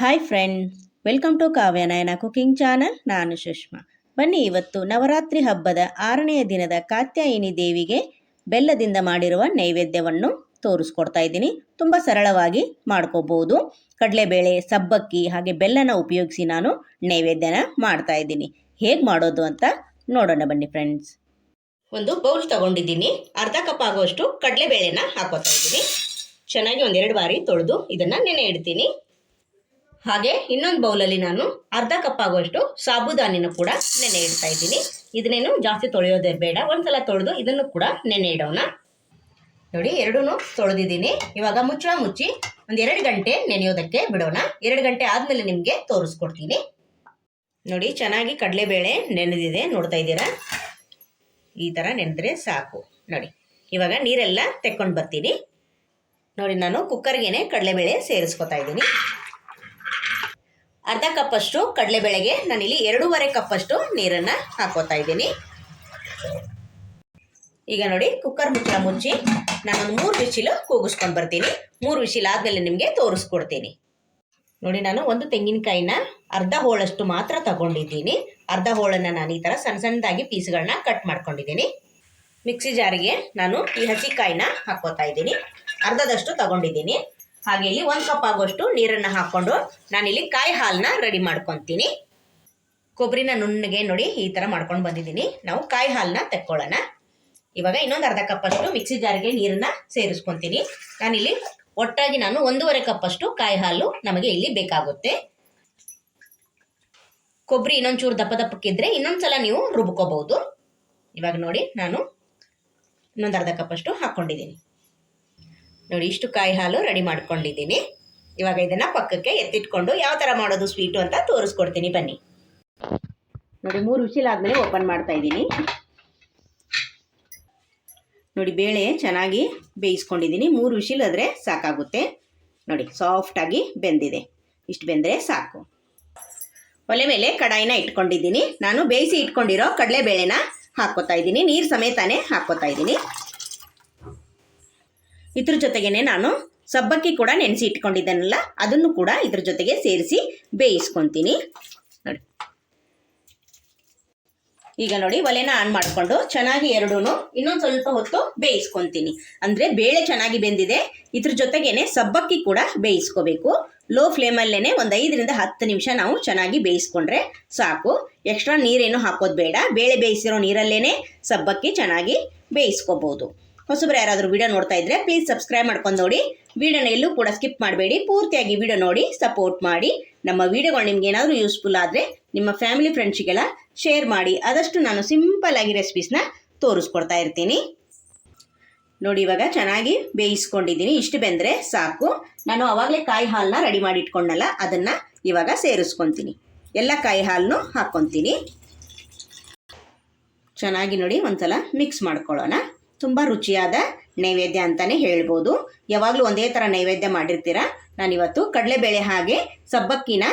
Hi friends welcome to Kavyanayana cooking channel ನಾನು ಸುಷ್ಮಾ. ಬನ್ನಿ ಇವತ್ತು ನವರಾತ್ರಿ ಹಬ್ಬದ ಆರನೆಯ ದಿನದ ಕಾತ್ಯಾಯಿನಿ ದೇವಿಗೆ ಬೆಲ್ಲದಿಂದ ಮಾಡಿರುವ ನೈವೇದ್ಯವನ್ನು ತೋರಿಸ್ಕೊಡ್ತಾ ಇದ್ದೀನಿ. ತುಂಬ ಸರಳವಾಗಿ ಮಾಡ್ಕೋಬಹುದು ಕಡಲೆಬೇಳೆ, ಸಬ್ಬಕ್ಕಿ ಹಾಗೆ ಬೆಲ್ಲನ ಉಪಯೋಗಿಸಿ ನಾನು ನೈವೇದ್ಯನ ಮಾಡ್ತಾ ಇದ್ದೀನಿ. ಹೇಗೆ ಮಾಡೋದು ಅಂತ ನೋಡೋಣ ಬನ್ನಿ ಫ್ರೆಂಡ್ಸ್ ಒಂದು ಬೌಲ್ ತಗೊಂಡಿದ್ದೀನಿ. ಅರ್ಧ ಕಪ್ ಆಗುವಷ್ಟು ಕಡಲೆಬೇಳೆನ ಹಾಕೋತಾ ಇದ್ದೀನಿ. ಚೆನ್ನಾಗಿ ಒಂದೆರಡು ಬಾರಿ ತೊಳೆದು ಇದನ್ನು ನೆನೆ ಇಡ್ತೀನಿ. ಹಾಗೆ ಇನ್ನೊಂದು ಬೌಲಲ್ಲಿ ನಾನು ಅರ್ಧ ಕಪ್ ಆಗುವಷ್ಟು ಸಾಬುದಾನಿನ ಕೂಡ ನೆನೆ ಇಡ್ತಾ ಇದ್ದೀನಿ. ಇದನ್ನೇನು ಜಾಸ್ತಿ ತೊಳೆಯೋದೇ ಬೇಡ. ಒಂದ್ಸಲ ತೊಳೆದು ಇದನ್ನು ಕೂಡ ನೆನೆ ಇಡೋಣ. ನೋಡಿ ಎರಡೂ ತೊಳೆದಿದ್ದೀನಿ. ಇವಾಗ ಮುಚ್ಚಳ ಮುಚ್ಚಿ ಒಂದು ಎರಡು ಗಂಟೆ ನೆನೆಯೋದಕ್ಕೆ ಬಿಡೋಣ. ಎರಡು ಗಂಟೆ ಆದಮೇಲೆ ನಿಮಗೆ ತೋರಿಸ್ಕೊಡ್ತೀನಿ. ನೋಡಿ, ಚೆನ್ನಾಗಿ ಕಡಲೆಬೇಳೆ ನೆನೆದಿದೆ. ನೋಡ್ತಾ ಇದ್ದೀರಾ? ಈ ಥರ ನೆನೆದ್ರೆ ಸಾಕು. ನೋಡಿ, ಇವಾಗ ನೀರೆಲ್ಲ ತೆಕ್ಕೊಂಡು ಬರ್ತೀನಿ. ನೋಡಿ, ನಾನು ಕುಕ್ಕರ್ಗೆನೆ ಕಡಲೆಬೇಳೆ ಸೇರಿಸ್ಕೊತಾ ಇದ್ದೀನಿ. ಅರ್ಧ ಕಪ್ಪಷ್ಟು ಕಡಲೆಬೇಳೆಗೆ ನಾನಿಲ್ಲಿ ಎರಡೂವರೆ ಕಪ್ಪಷ್ಟು ನೀರನ್ನು ಹಾಕೋತಾ ಇದ್ದೀನಿ. ಈಗ ನೋಡಿ ಕುಕ್ಕರ್ ಮುಚ್ಚಳ ಮುಚ್ಚಿ ನಾನೊಂದು ಮೂರು ವಿಶಿಲು ಕೂಗಿಸ್ಕೊಂಡು ಬರ್ತೀನಿ. ಮೂರು ವಿಶಿಲ್ ಆದಮೇಲೆ ನಿಮಗೆ ತೋರಿಸ್ಕೊಡ್ತೀನಿ. ನೋಡಿ, ನಾನು ಒಂದು ತೆಂಗಿನಕಾಯಿನ ಅರ್ಧ ಹೋಳಷ್ಟು ಮಾತ್ರ ತಗೊಂಡಿದ್ದೀನಿ. ಅರ್ಧ ಹೋಳನ್ನು ನಾನು ಈ ಥರ ಸಣ್ಣ ಸಣ್ಣದಾಗಿ ಪೀಸ್ಗಳನ್ನ ಕಟ್ ಮಾಡ್ಕೊಂಡಿದ್ದೀನಿ. ಮಿಕ್ಸಿ ಜಾರಿಗೆ ನಾನು ಈ ಹಸಿಕಾಯಿನ ಹಾಕೋತಾ ಇದ್ದೀನಿ. ಅರ್ಧದಷ್ಟು ತಗೊಂಡಿದ್ದೀನಿ. ಹಾಗೆ ಇಲ್ಲಿ ಒಂದು ಕಪ್ ಆಗುವಷ್ಟು ನೀರನ್ನು ಹಾಕ್ಕೊಂಡು ನಾನಿಲ್ಲಿ ಕಾಯಿ ಹಾಲನ್ನ ರೆಡಿ ಮಾಡ್ಕೊತೀನಿ. ಕೊಬ್ಬರಿನ ನುಣ್ಣಗೆ ನೋಡಿ ಈ ಥರ ಮಾಡ್ಕೊಂಡು ಬಂದಿದ್ದೀನಿ. ನಾವು ಕಾಯಿ ಹಾಲನ್ನ ತೆಕ್ಕೊಳ್ಳೋಣ. ಇವಾಗ ಇನ್ನೊಂದು ಅರ್ಧ ಕಪ್ಪಷ್ಟು ಮಿಕ್ಸಿ ಜಾರಿಗೆ ನೀರನ್ನ ಸೇರಿಸ್ಕೊತೀನಿ. ನಾನಿಲ್ಲಿ ಒಟ್ಟಾಗಿ ನಾನು ಒಂದೂವರೆ ಕಪ್ಪಷ್ಟು ಕಾಯಿ ಹಾಲು ನಮಗೆ ಇಲ್ಲಿ ಬೇಕಾಗುತ್ತೆ. ಕೊಬ್ಬರಿ ಇನ್ನೊಂಚೂರು ದಪ್ಪ ದಪ್ಪಕ್ಕಿದ್ರೆ ಇನ್ನೊಂದ್ಸಲ ನೀವು ರುಬ್ಕೋಬಹುದು. ಇವಾಗ ನೋಡಿ ನಾನು ಇನ್ನೊಂದು ಅರ್ಧ ಕಪ್ಪಷ್ಟು ಹಾಕ್ಕೊಂಡಿದ್ದೀನಿ ನೋಡಿ, ಇಷ್ಟು ಕಾಯಿ ಹಾಲು ರೆಡಿ ಮಾಡ್ಕೊಂಡಿದ್ದೀನಿ. ಇವಾಗ ಇದನ್ನು ಪಕ್ಕಕ್ಕೆ ಎತ್ತಿಟ್ಕೊಂಡು ಯಾವ ಥರ ಮಾಡೋದು ಸ್ವೀಟು ಅಂತ ತೋರಿಸ್ಕೊಡ್ತೀನಿ, ಬನ್ನಿ. ನೋಡಿ, ಮೂರು ವಿಶಿಲ್ ಆದಮೇಲೆ ಓಪನ್ ಮಾಡ್ತಾ ಇದ್ದೀನಿ. ನೋಡಿ, ಬೇಳೆ ಚೆನ್ನಾಗಿ ಬೇಯಿಸ್ಕೊಂಡಿದ್ದೀನಿ. ಮೂರು ವಿಶಿಲ್ ಆದರೆ ಸಾಕಾಗುತ್ತೆ. ನೋಡಿ ಸಾಫ್ಟಾಗಿ ಬೆಂದಿದೆ. ಇಷ್ಟು ಬೆಂದರೆ ಸಾಕು. ಒಲೆ ಮೇಲೆ ಕಡಾಯಿನ ಇಟ್ಕೊಂಡಿದ್ದೀನಿ. ನಾನು ಬೇಯಿಸಿ ಇಟ್ಕೊಂಡಿರೋ ಕಡಲೆಬೇಳೆನ ಹಾಕ್ಕೋತಾ ಇದ್ದೀನಿ. ನೀರು ಸಮೇತನೇ ಹಾಕ್ಕೋತಾ ಇದ್ದೀನಿ. ಇದ್ರ ಜೊತೆಗೇನೆ ನಾನು ಸಬ್ಬಕ್ಕಿ ಕೂಡ ನೆನೆಸಿ ಇಟ್ಕೊಂಡಿದ್ದೇನಲ್ಲ ಅದನ್ನು ಕೂಡ ಇದ್ರ ಜೊತೆಗೆ ಸೇರಿಸಿ ಬೇಯಿಸ್ಕೊತೀನಿ. ನೋಡಿ. ಈಗ ನೋಡಿ, ಒಲೆನ ಆನ್ ಮಾಡಿಕೊಂಡು ಚೆನ್ನಾಗಿ ಎರಡೂ ಇನ್ನೊಂದು ಸ್ವಲ್ಪ ಹೊತ್ತು ಬೇಯಿಸ್ಕೊತೀನಿ. ಅಂದರೆ ಬೇಳೆ ಚೆನ್ನಾಗಿ ಬೆಂದಿದೆ, ಇದ್ರ ಜೊತೆಗೇನೆ ಸಬ್ಬಕ್ಕಿ ಕೂಡ ಬೇಯಿಸ್ಕೋಬೇಕು. ಲೋ ಫ್ಲೇಮಲ್ಲೇ ಒಂದು ಐದರಿಂದ ಹತ್ತು ನಿಮಿಷ ನಾವು ಚೆನ್ನಾಗಿ ಬೇಯಿಸ್ಕೊಂಡ್ರೆ ಸಾಕು. ಎಕ್ಸ್ಟ್ರಾ ನೀರೇನು ಹಾಕೋದು ಬೇಡ. ಬೇಳೆ ಬೇಯಿಸಿರೋ ನೀರಲ್ಲೇ ಸಬ್ಬಕ್ಕಿ ಚೆನ್ನಾಗಿ ಬೇಯಿಸ್ಕೋಬೋದು. ಹೊಸಬ್ರು ಯಾರಾದರೂ ವಿಡಿಯೋ ನೋಡ್ತಾ ಇದ್ರೆ ಪ್ಲೀಸ್ ಸಬ್ಸ್ಕ್ರೈಬ್ ಮಾಡ್ಕೊಂಡು ನೋಡಿ. ವಿಡಿಯೋನ ಎಲ್ಲೂ ಕೂಡ ಸ್ಕಿಪ್ ಮಾಡಬೇಡಿ. ಪೂರ್ತಿಯಾಗಿ ವಿಡಿಯೋ ನೋಡಿ ಸಪೋರ್ಟ್ ಮಾಡಿ. ನಮ್ಮ ವಿಡಿಯೋಗಳು ನಿಮ್ಗೆ ಏನಾದರೂ ಯೂಸ್ಫುಲ್ ಆದರೆ ನಿಮ್ಮ ಫ್ಯಾಮಿಲಿ ಫ್ರೆಂಡ್ಸಿಗೆಲ್ಲ ಶೇರ್ ಮಾಡಿ. ಆದಷ್ಟು ನಾನು ಸಿಂಪಲ್ ಆಗಿ ರೆಸಿಪೀಸ್ನ ತೋರಿಸ್ಕೊಡ್ತಾ ಇರ್ತೀನಿ. ನೋಡಿ ಇವಾಗ ಚೆನ್ನಾಗಿ ಬೇಯಿಸ್ಕೊಂಡಿದ್ದೀನಿ. ಇಷ್ಟು ಬೆಂದರೆ ಸಾಕು. ನಾನು ಆವಾಗಲೇ ಕಾಯಿ ಹಾಲನ್ನ ರೆಡಿ ಮಾಡಿ ಇಟ್ಕೊಂಡಲ್ಲ, ಅದನ್ನು ಇವಾಗ ಸೇರಿಸ್ಕೊತೀನಿ. ಎಲ್ಲ ಕಾಯಿ ಹಾಲನ್ನು ಹಾಕ್ಕೊತೀನಿ. ಚೆನ್ನಾಗಿ ನೋಡಿ ಒಂದ್ಸಲ ಮಿಕ್ಸ್ ಮಾಡ್ಕೊಳ್ಳೋಣ. ತುಂಬ ರುಚಿಯಾದ ನೈವೇದ್ಯ ಅಂತಲೇ ಹೇಳ್ಬೋದು. ಯಾವಾಗಲೂ ಒಂದೇ ಥರ ನೈವೇದ್ಯ ಮಾಡಿರ್ತೀರ? ನಾನಿವತ್ತು ಕಡಲೆಬೇಳೆ ಹಾಗೆ ಸಬ್ಬಕ್ಕಿನ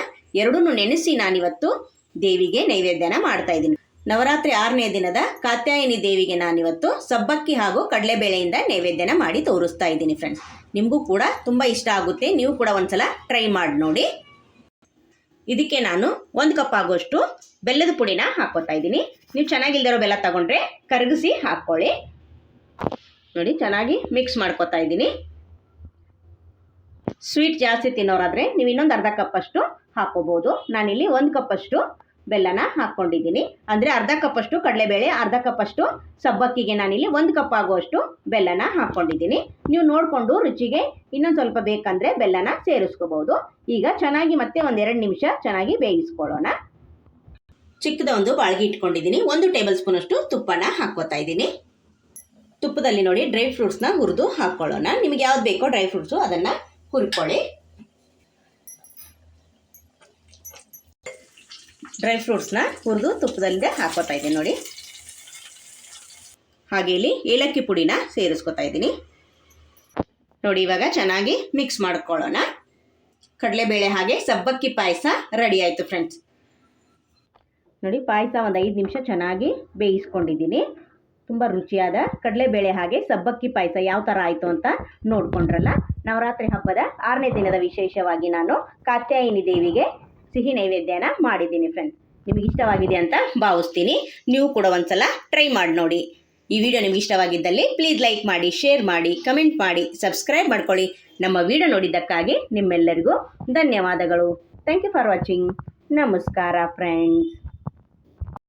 ಎರಡೂ ನೆನೆಸಿ ನಾನಿವತ್ತು ದೇವಿಗೆ ನೈವೇದ್ಯನ ಮಾಡ್ತಾ ಇದ್ದೀನಿ. ನವರಾತ್ರಿ ಆರನೇ ದಿನದ ಕಾತ್ಯಾಯಿನಿ ದೇವಿಗೆ ನಾನಿವತ್ತು ಸಬ್ಬಕ್ಕಿ ಹಾಗೂ ಕಡಲೆಬೇಳೆಯಿಂದ ನೈವೇದ್ಯನ ಮಾಡಿ ತೋರಿಸ್ತಾ ಇದ್ದೀನಿ ಫ್ರೆಂಡ್ಸ್ ನಿಮಗೂ ಕೂಡ ತುಂಬ ಇಷ್ಟ ಆಗುತ್ತೆ. ನೀವು ಕೂಡ ಒಂದ್ಸಲ ಟ್ರೈ ಮಾಡಿ ನೋಡಿ. ಇದಕ್ಕೆ ನಾನು ಒಂದು ಕಪ್ ಆಗೋಷ್ಟು ಬೆಲ್ಲದ ಪುಡಿನ ಹಾಕೋತಾ ಇದ್ದೀನಿ. ನೀವು ಚೆನ್ನಾಗಿಲ್ದಿರೋ ಬೆಲ್ಲ ತಗೊಂಡ್ರೆ ಕರಗಿಸಿ ಹಾಕ್ಕೊಳ್ಳಿ. ನೋಡಿ, ಚೆನ್ನಾಗಿ ಮಿಕ್ಸ್ ಮಾಡ್ಕೊತಾ ಇದ್ದೀನಿ. ಸ್ವೀಟ್ ಜಾಸ್ತಿ ತಿನ್ನೋರಾದರೆ ನೀವು ಇನ್ನೊಂದು ಅರ್ಧ ಕಪ್ಪಷ್ಟು ಹಾಕೋಬೋದು ನಾನಿಲ್ಲಿ ಒಂದು ಕಪ್ಪಷ್ಟು ಬೆಲ್ಲನ ಹಾಕ್ಕೊಂಡಿದ್ದೀನಿ. ಅಂದರೆ ಅರ್ಧ ಕಪ್ಪಷ್ಟು ಕಡಲೆಬೇಳೆ, ಅರ್ಧ ಕಪ್ಪಷ್ಟು ಸಬ್ಬಕ್ಕಿಗೆ ನಾನಿಲ್ಲಿ ಒಂದು ಕಪ್ ಆಗುವಷ್ಟು ಬೆಲ್ಲನ ಹಾಕ್ಕೊಂಡಿದ್ದೀನಿ. ನೀವು ನೋಡಿಕೊಂಡು ರುಚಿಗೆ ಇನ್ನೊಂದು ಸ್ವಲ್ಪ ಬೇಕಂದರೆ ಬೆಲ್ಲನ ಸೇರಿಸ್ಕೋಬೋದು. ಈಗ ಚೆನ್ನಾಗಿ ಮತ್ತೆ ಒಂದೆರಡು ನಿಮಿಷ ಚೆನ್ನಾಗಿ ಬೇಯಿಸ್ಕೊಳ್ಳೋಣ. ಚಿಕ್ಕದ ಒಂದು ಬಾಳ್ಗೆ ಇಟ್ಕೊಂಡಿದ್ದೀನಿ. ಒಂದು ಟೇಬಲ್ ಸ್ಪೂನಷ್ಟು ತುಪ್ಪನ ಹಾಕ್ಕೋತಾ ಇದ್ದೀನಿ. ತುಪ್ಪದಲ್ಲಿ ನೋಡಿ ಡ್ರೈ ಫ್ರೂಟ್ಸ್ನ ಹುರಿದು ಹಾಕ್ಕೊಳ್ಳೋಣ ನಿಮಗೆ ಯಾವ್ದು ಬೇಕೋ ಡ್ರೈ ಫ್ರೂಟ್ಸು ಅದನ್ನು ಹುರ್ಕೊಳ್ಳಿ. ಡ್ರೈ ಫ್ರೂಟ್ಸ್ನ ಹುರಿದು ತುಪ್ಪದಲ್ಲಿದೆ ಹಾಕೋತಾ ಇದ್ದೀನಿ ನೋಡಿ. ಹಾಗೆ ಇಲ್ಲಿ ಏಲಕ್ಕಿ ಪುಡಿನ ಸೇರಿಸ್ಕೊತಾ ಇದ್ದೀನಿ. ನೋಡಿ ಇವಾಗ ಚೆನ್ನಾಗಿ ಮಿಕ್ಸ್ ಮಾಡ್ಕೊಳ್ಳೋಣ. ಕಡಲೆಬೇಳೆ ಹಾಗೆ ಸಬ್ಬಕ್ಕಿ ಪಾಯಸ ರೆಡಿ ಆಯಿತು ಫ್ರೆಂಡ್ಸ್ ನೋಡಿ ಪಾಯಸ ಒಂದು ಐದು ನಿಮಿಷ ಚೆನ್ನಾಗಿ ಬೇಯಿಸ್ಕೊಂಡಿದ್ದೀನಿ. ತುಂಬ ರುಚಿಯಾದ ಕಡಲೆಬೇಳೆ ಹಾಗೆ ಸಬ್ಬಕ್ಕಿ ಪಾಯಸ ಯಾವ ಥರ ಆಯಿತು ಅಂತ ನೋಡ್ಕೊಂಡ್ರಲ್ಲ? ನವರಾತ್ರಿ ಹಬ್ಬದ ಆರನೇ ದಿನದ ವಿಶೇಷವಾಗಿ ನಾನು ಕಾತ್ಯಾಯಿನಿ ದೇವಿಗೆ ಸಿಹಿ ನೈವೇದ್ಯನ ಮಾಡಿದ್ದೀನಿ ಫ್ರೆಂಡ್ಸ್ ನಿಮಗೆ ಇಷ್ಟವಾಗಿದೆ ಅಂತ ಭಾವಿಸ್ತೀನಿ. ನೀವು ಕೂಡ ಒಂದ್ಸಲ ಟ್ರೈ ಮಾಡಿ ನೋಡಿ. ಈ ವಿಡಿಯೋ ನಿಮ್ಗೆ ಇಷ್ಟವಾಗಿದ್ದಲ್ಲಿ ಪ್ಲೀಸ್ ಲೈಕ್ ಮಾಡಿ ಶೇರ್ ಮಾಡಿ ಕಮೆಂಟ್ ಮಾಡಿ ಸಬ್ಸ್ಕ್ರೈಬ್ ಮಾಡ್ಕೊಳ್ಳಿ. ನಮ್ಮ ವಿಡಿಯೋ ನೋಡಿದ್ದಕ್ಕಾಗಿ ನಿಮ್ಮೆಲ್ಲರಿಗೂ ಧನ್ಯವಾದಗಳು. ಥ್ಯಾಂಕ್ ಯು ಫಾರ್ ವಾಚಿಂಗ್ ನಮಸ್ಕಾರ ಫ್ರೆಂಡ್ಸ್